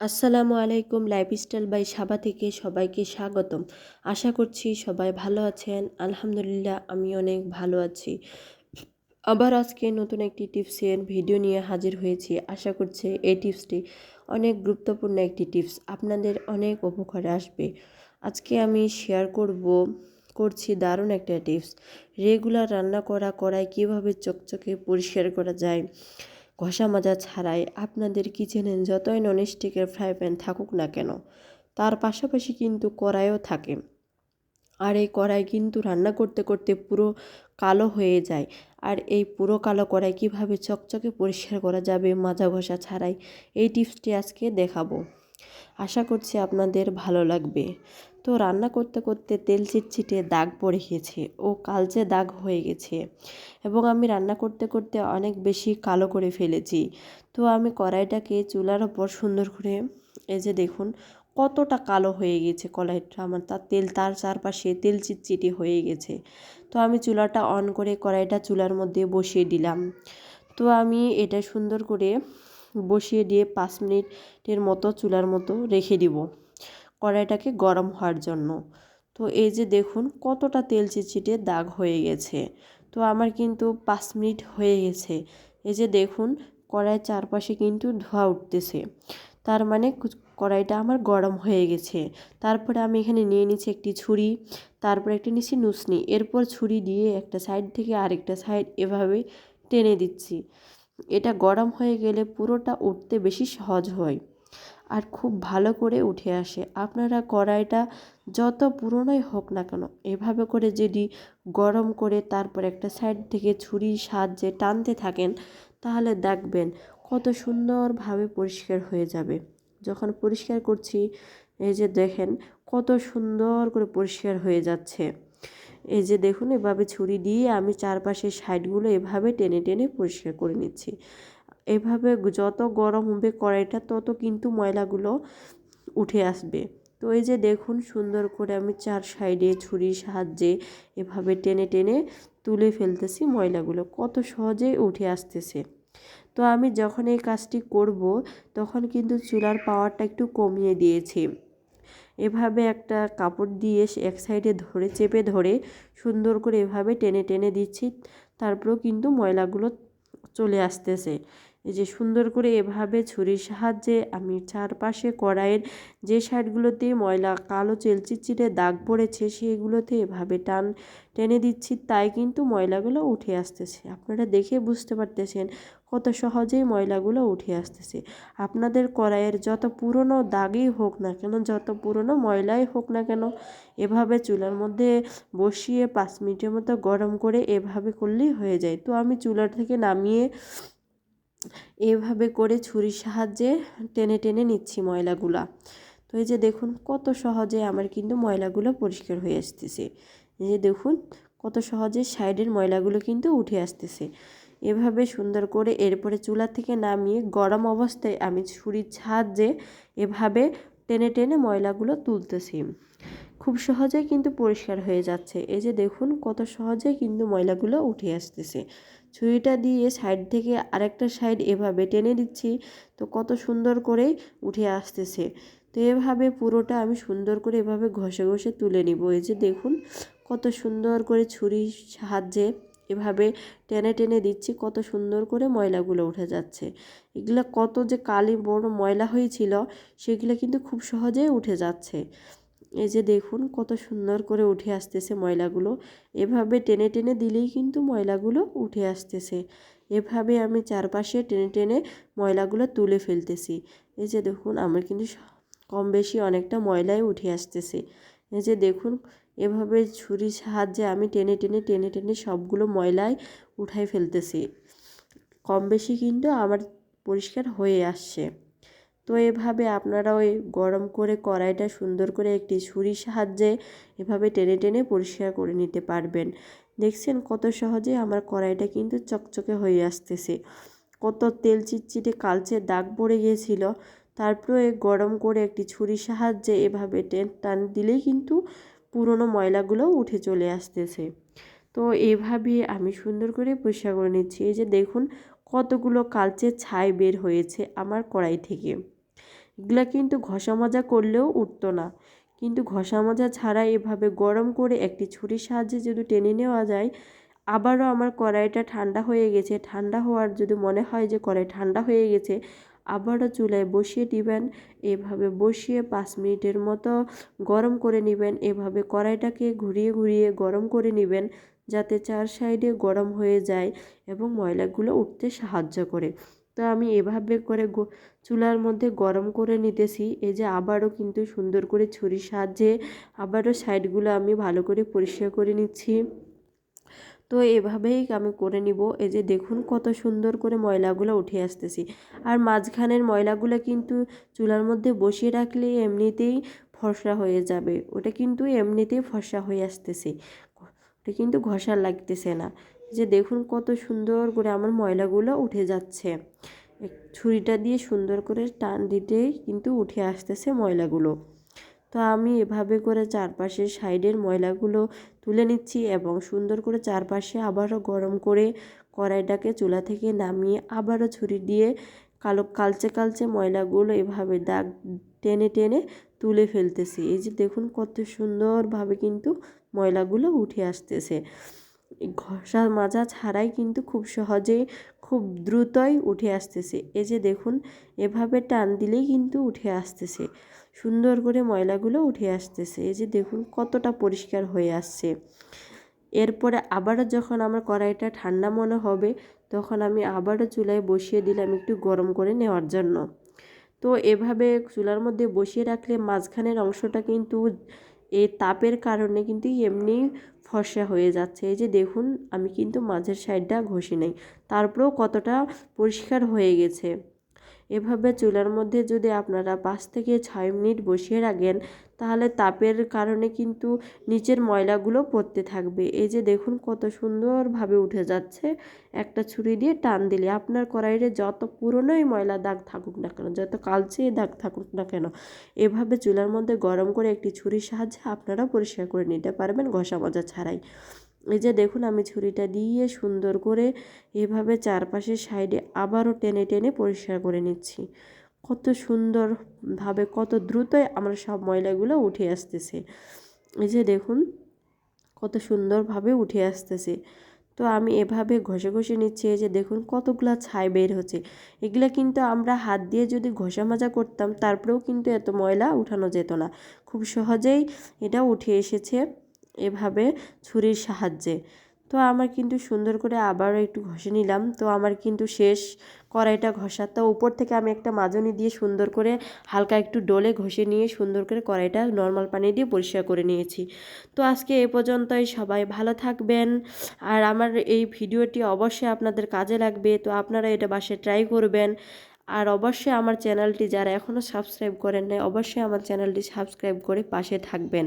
আসসালামু আলাইকুম lifestyle by সাবা থেকে সবাইকে স্বাগতম। আশা করছি সবাই ভালো আছেন। আলহামদুলিল্লাহ আমি অনেক ভালো আছি। আবার আজকে নতুন একটি টিপসের ভিডিও নিয়ে হাজির হয়েছি। আশা করছি এই টিপসটি অনেক গুরুত্বপূর্ণ একটি টিপস। আপনাদের অনেক উপকারে আসবে। আজকে আমি শেয়ার করব, করছি দারুণ একটা টিপস। রেগুলার রান্না করা কড়াই কীভাবে চকচকে পরিষ্কার করা যায়? ঘষা মাজা ছাড়াই আপনাদের কিচেনে যতই ননস্টিকের ফ্রাই প্যান থাকুক না কেন, তার পাশাপাশি কিন্তু কড়াইও থাকে। আর এই কড়াই কিন্তু রান্না করতে করতে পুরো কালো হয়ে যায়। আর এই পুরো কালো কড়াই কীভাবে চকচকে পরিষ্কার করা যাবে মাজা ঘষা ছাড়াই, এই টিপসটি আজকে দেখাবো। আশা করছি আপনাদের ভালো লাগবে। তো রান্না করতে করতে তেল চিটচিটে দাগ পড়ে গেছে ও কালচে দাগ হয়ে গেছে। এবং আমি রান্না করতে করতে অনেক বেশি কালো করে ফেলেছি। তো আমি কড়াইটাকে চুলার ওপর সুন্দর করে, এই যে দেখুন, কতটা কালো হয়ে গেছে কড়াইটা আমার। তার তেল, তার চারপাশে তেল চিটচিটি হয়ে গেছে। তো আমি চুলাটা অন করে কড়াইটা চুলার মধ্যে বসিয়ে দিলাম। তো আমি এটা সুন্দর করে বসিয়ে দিয়ে পাঁচ মিনিটের মতো চুলার মতো রেখে দিব। কড়াইটাকে গরম হওয়ার জন্য। তো এই যে দেখুন, কতটা তেল চিটচিটে দাগ হয়ে গেছে। তো আমার কিন্তু পাঁচ মিনিট হয়ে গেছে। এই যে দেখুন, কড়াইয়ের চারপাশে কিন্তু ধোয়া উঠতেছে। তার মানে কড়াইটা আমার গরম হয়ে গেছে। তারপরে আমি এখানে নিয়ে নিচ্ছি একটি ছুরি, তারপর একটি নিচ্ছি নুসনি। এরপর ছুরি দিয়ে একটা সাইড থেকে আরেকটা সাইড এভাবে টেনে দিচ্ছি। এটা গরম হয়ে গেলে পুরোটা উঠতে বেশি সহজ হয় আর খুব ভালো করে উঠে আসে। আপনারা কড়াইটা যত পুরনোই হোক না কেন, এভাবে করে যদি গরম করে তারপর একটা সাইড থেকে ছুরির সাহায্যে টানতে থাকেন, তাহলে দেখবেন কত সুন্দরভাবে পরিষ্কার হয়ে যাবে। যখন পরিষ্কার করছি, এই যে দেখেন কত সুন্দর করে পরিষ্কার হয়ে যাচ্ছে। এই যে দেখুন, এভাবে ছুরি দিয়ে আমি চারপাশের সাইডগুলো এভাবে টেনে টেনে পরিষ্কার করে নিচ্ছি। এভাবে যত গরম হবে কড়াইটা, তত কিন্তু ময়লাগুলো উঠে আসবে। তো এই যে দেখুন, সুন্দর করে আমি চার সাইডে ছুরির সাহায্যে এভাবে টেনে টেনে তুলে ফেলতেছি ময়লাগুলো। কত সহজেই উঠে আসতেছে। তো আমি যখন এই কাজটি করব, তখন কিন্তু চুলার পাওয়ারটা একটু কমিয়ে দিয়েছি। এভাবে একটা কাপড় দিয়ে এক সাইডে ধরে, চেপে ধরে সুন্দর করে এভাবে টেনে টেনে দিচ্ছি। তারপরেও কিন্তু ময়লাগুলো চলে আসতেছে। এই যে সুন্দর করে এভাবে ছুরির সাহায্যে আমি চারপাশে কড়াইয়ের যে সাইডগুলোতে ময়লা, কালো চেলচিচিটে দাগ পড়েছে সেগুলোতে এভাবে টান, টেনে দিচ্ছি, তাই কিন্তু ময়লাগুলো উঠে আসতেছে। আপনারা দেখে বুঝতে পারতেছেন কত সহজেই ময়লাগুলো উঠে আসতেছে। আপনাদের কড়াইয়ের যত পুরনো দাগই হোক না কেন, যত পুরনো ময়লাই হোক না কেন, এভাবে চুলার মধ্যে বসিয়ে পাঁচ মিনিটের মতো গরম করে এভাবে করলেই হয়ে যায়। তো আমি চুলার থেকে নামিয়ে এভাবে করে ছুরির সাহায্যে টেনে টেনে নিচ্ছি ময়লাগুলা। তো এই যে দেখুন কত সহজে আমার কিন্তু ময়লাগুলো পরিষ্কার হয়ে আসতেছে। এই যে দেখুন কত সহজে সাইডের ময়লাগুলো কিন্তু উঠে আসতেছে। এভাবে সুন্দর করে এরপরে চুলা থেকে নামিয়ে গরম অবস্থায় আমি ছুরির সাহায্যে এভাবে টেনে টেনে ময়লাগুলো তুলতেছি। খুব সহজেই কিন্তু পরিষ্কার হয়ে যাচ্ছে। এই যে দেখুন কত সহজেই কিন্তু ময়লাগুলো উঠে আসতেছে। ছুরিটা দিয়ে সাইড থেকে আরেকটা সাইড এভাবে টেনে দিচ্ছি। তো কত সুন্দর করে উঠে আসতেছে। তো এভাবে পুরোটা আমি সুন্দর করে এভাবে ঘষে ঘষে তুলে নিব। এই যে দেখুন, কত সুন্দর করে ছুরির সাহায্যে এভাবে টেনে টেনে দিচ্ছি, কত সুন্দর করে ময়লাগুলো উঠে যাচ্ছে। এগুলো কত যে কালি বড় ময়লা হয়েছিল, সেগুলো কিন্তু খুব সহজেই উঠে যাচ্ছে। এই যে দেখুন কত সুন্দর করে উঠে আসতেছে ময়লাগুলো। এভাবে টেনে টেনে দিলেই কিন্তু ময়লাগুলো উঠে আসতেছে। এভাবে আমি চারপাশে টেনে টেনে ময়লাগুলো তুলে ফেলতেছি। এই যে দেখুন, আমার কিন্তু কম বেশি অনেকটা ময়লাই উঠে আসতেছে। এই যে দেখুন, এভাবে ছুরির সাহায্যে আমি টেনে টেনে টেনে টেনে সবগুলো ময়লাই উঠাই ফেলতেছি। কম বেশি কিন্তু আমার পরিষ্কার হয়ে আসছে। তো এভাবে আপনারা ওই গরম করে কড়াইটা সুন্দর করে একটি ছুরির সাহায্যে এভাবে টেনে টেনে পরিষ্কার করে নিতে পারবেন। দেখছেন কত সহজে আমার কড়াইটা কিন্তু চকচকে হয়ে আসতেছে। কত তেল চিটচিটে কালচে দাগ পড়ে গিয়েছিল। তারপরে গরম করে একটি ছুরির সাহায্যে এভাবে টেন টান দিলেই কিন্তু পুরনো ময়লাগুলো উঠে চলে আসতেছে। তো এভাবে আমি সুন্দর করে পরিষ্কার করে নিচ্ছি। এই যে দেখুন কতগুলো কালচে ছাই বের হয়েছে আমার কড়াই থেকে। এগুলা কিন্তু ঘষা মাজা করলেও উঠতো না। কিন্তু ঘষা মাজা ছাড়া এভাবে গরম করে একটি ছুরির সাহায্যে যদি টেনে নেওয়া যায়, আবারও আমার কড়াইটা ঠান্ডা হয়ে গেছে। ঠান্ডা হওয়ার যদি মনে হয় যে কড়াই ঠান্ডা হয়ে গেছে, আবারও চুলায় বসিয়ে দিবেন। এভাবে বসিয়ে পাঁচ মিনিটের মতো গরম করে নেবেন। এভাবে কড়াইটাকে ঘুরিয়ে ঘুরিয়ে গরম করে নেবেন, যাতে চার সাইডে গরম হয়ে যায় এবং ময়লাগুলো উঠতে সাহায্য করে। তো আমি এভাবে করে চুলার মধ্যে গরম করে নিতেছি। এই যে আবারও কিন্তু সুন্দর করে ছুরির সাহায্যে আবারও সাইডগুলো আমি ভালো করে পরিষ্কার করে নিচ্ছি। তো এভাবেই আমি করে নিব। এই যে দেখুন কত সুন্দর করে ময়লাগুলো উঠে আসতেছি। আর মাঝখানের ময়লাগুলো কিন্তু চুলার মধ্যে বসিয়ে রাখলে এমনিতেই ফর্সা হয়ে যাবে। ওটা কিন্তু এমনিতেই ফর্সা হয়ে আসতেছে। ওটা কিন্তু ঘষা লাগতেছে না। যে দেখুন কত সুন্দর করে আমার ময়লাগুলো উঠে যাচ্ছে। ছুরিটা দিয়ে সুন্দর করে টান দিতেই কিন্তু উঠে আসতেছে ময়লাগুলো। তো আমি এভাবে করে চারপাশের সাইডের ময়লাগুলো তুলে নিচ্ছি এবং সুন্দর করে চারপাশে আবারও গরম করে কড়াইটাকে চুলা থেকে নামিয়ে আবারও ছুরি দিয়ে কালো কালচে কালচে ময়লাগুলো এভাবে দাগ টেনে টেনে তুলে ফেলতেছি। এই যে দেখুন কত সুন্দরভাবে কিন্তু ময়লাগুলো উঠে আসতেছে। ঘষা মাজা ছাড়াই কিন্তু খুব সহজেই খুব দ্রুতই উঠে আসতেছে। এই যে দেখুন, এভাবে টান দিলেই কিন্তু উঠে আসতেছে। সুন্দর করে ময়লাগুলো উঠে আসতেছে। এই যে দেখুন, কতটা পরিষ্কার হয়ে আসছে। এরপরে আবারও যখন আমার কড়াইটা ঠান্ডা মনে হবে, তখন আমি আবারও চুলায় বসিয়ে দিলাম একটু গরম করে নেওয়ার জন্য। তো এভাবে চুলার মধ্যে বসিয়ে রাখলে মাঝখানের অংশটা কিন্তু এই তাপের কারণে কিন্তু এমনি ফর্সা হয়ে যাচ্ছে। এই যে দেখুন, আমি কিন্তু মাঝের সাইডটা ঘষি নাই। তারপরেও কতটা পরিষ্কার হয়ে গেছে। এভাবে চুলার মধ্যে যদি আপনারা পাঁচ থেকে ছয় মিনিট বসিয়ে রাখেন, তাহলে তাপের কারণে কিন্তু নিচের ময়লাগুলো পড়তে থাকবে। এই যে দেখুন কত সুন্দরভাবে উঠে যাচ্ছে। একটা ছুরি দিয়ে টান দিলে আপনার কড়াইয়ে যত পুরনোই ময়লা দাগ থাকুক না কেন, যত কালচে দাগ থাকুক না কেন, এভাবে চুলার মধ্যে গরম করে একটি ছুরির সাহায্যে আপনারা পরিষ্কার করে নিতে পারবেন ঘষা মজা ছাড়াই। এই যে দেখুন, আমি ছুরিটা দিয়ে সুন্দর করে এভাবে চারপাশে সাইডে আবারও টেনে টেনে পরিষ্কার করে নিচ্ছি। কত সুন্দরভাবে, কত দ্রুতই আমার সব ময়লাগুলো উঠে আসতেছে। এই যে দেখুন, কত সুন্দরভাবে উঠে আসতেছে। তো আমি এভাবে ঘষে ঘষে নিচ্ছি, এই যে দেখুন, কতগুলো ছাই বের হচ্ছে। এগুলো কিন্তু আমরা হাত দিয়ে যদি ঘষা মাজা করতাম, তারপরেও কিন্তু এত ময়লা উঠানো যেত না। খুব সহজেই এটা উঠে এসেছে। এভাবে ছুরির সাহায্যে। তো আমার কিন্তু সুন্দর করে আবারও একটু ঘষে নিলাম। তো আমার কিন্তু শেষ কড়াইটা ঘষা। তো উপর থেকে আমি একটা মাজনি দিয়ে সুন্দর করে হালকা একটু ডোলে ঘষে নিয়ে সুন্দর করে কড়াইটা নর্মাল পানি দিয়ে পরিষ্কার করে নিয়েছি। তো আজকে এ পর্যন্তই। সবাই ভালো থাকবেন। আর আমার এই ভিডিওটি অবশ্যই আপনাদের কাজে লাগবে। তো আপনারা এটা বাসায় ট্রাই করবেন। আর অবশ্যই আমার চ্যানেলটি যারা এখনও সাবস্ক্রাইব করেন নাই, অবশ্যই আমার চ্যানেলটি সাবস্ক্রাইব করে পাশে থাকবেন।